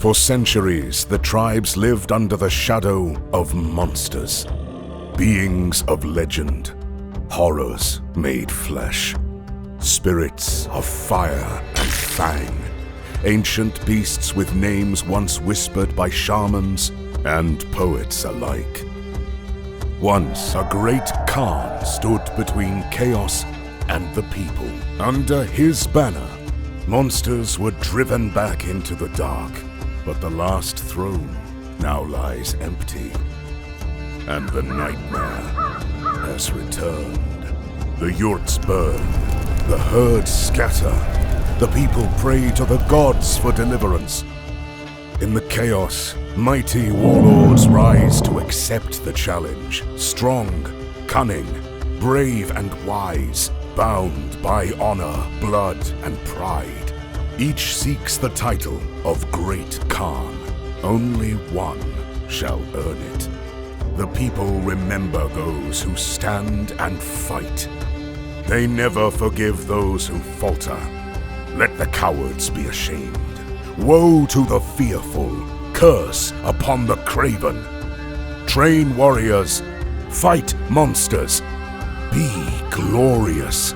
For centuries, the tribes lived under the shadow of monsters. Beings of legend, horrors made flesh, spirits of fire and fang, ancient beasts with names once whispered by shamans and poets alike. Once a great Khan stood between chaos and the people. Under his banner, monsters were driven back into the dark, but the last throne now lies empty. And the nightmare has returned. The yurts burn, the herds scatter, the people pray to the gods for deliverance. In the chaos, mighty warlords rise to accept the challenge. Strong, cunning, brave, and wise, bound by honor, blood, and pride. Each seeks the title of Great Khan. Only one shall earn it. The people remember those who stand and fight. They never forgive those who falter. Let the cowards be ashamed. Woe to the fearful, curse upon the craven. Train warriors, fight monsters, be glorious.